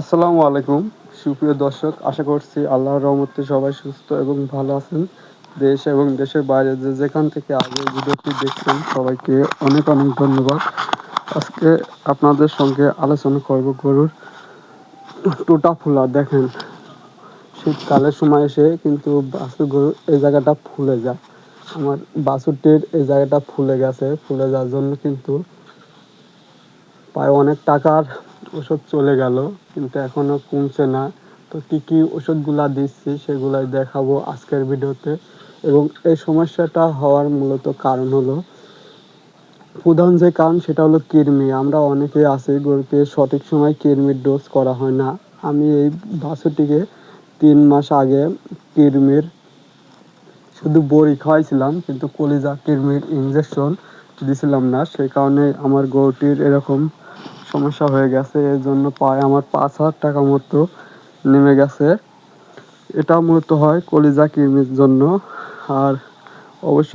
আসসালামু আলাইকুম। সুপ্রিয় দর্শক, আশা করছি আল্লাহর রহমতে সবাই সুস্থ এবং ভালো আছেন। দেশ এবং দেশের বাইরে যে যেখান থেকে আগে ভিডিওটি দেখছেন, সবাইকে অনেক অনেক ধন্যবাদ। আজকে আপনাদের সঙ্গে আলোচনা করব গরুর টোটা ফুলা। দেখেন, শীতকালের সময় এসে কিন্তু বাছুর গরু এই জায়গাটা ফুলে যায়। আমার বাছুরটির এই জায়গাটা ফুলে গেছে, ফুলে যাওয়ার জন্য কিন্তু প্রায় অনেক টাকার ওষুধ চলে গেল, কিন্তু এখনও কমছে না। তো কী কী ওষুধগুলা দিচ্ছি সেগুলাই দেখাবো আজকের ভিডিওতে। এবং এই সমস্যাটা হওয়ার মূলত কারণ হলো, প্রধান যে কারণ সেটা হলো কৃমি। আমরা অনেকে আছি গরুকে সঠিক সময় কৃমির ডোজ করা হয় না। আমি এই বাছুরটিকে তিন মাস আগে কৃমির, শুধু বড়ি খাওয়াইছিলাম, কিন্তু কলিজা কৃমির ইঞ্জেকশন দিছিলাম না। সেই কারণে আমার গরুটির এরকম সমস্যা হয়ে গেছে, এর জন্য পায় আমার পাঁচ হাজার টাকা মতো নেমে গেছে। এটা মূলত হয় কলিজা কিরমির জন্য। আর অবশ্যই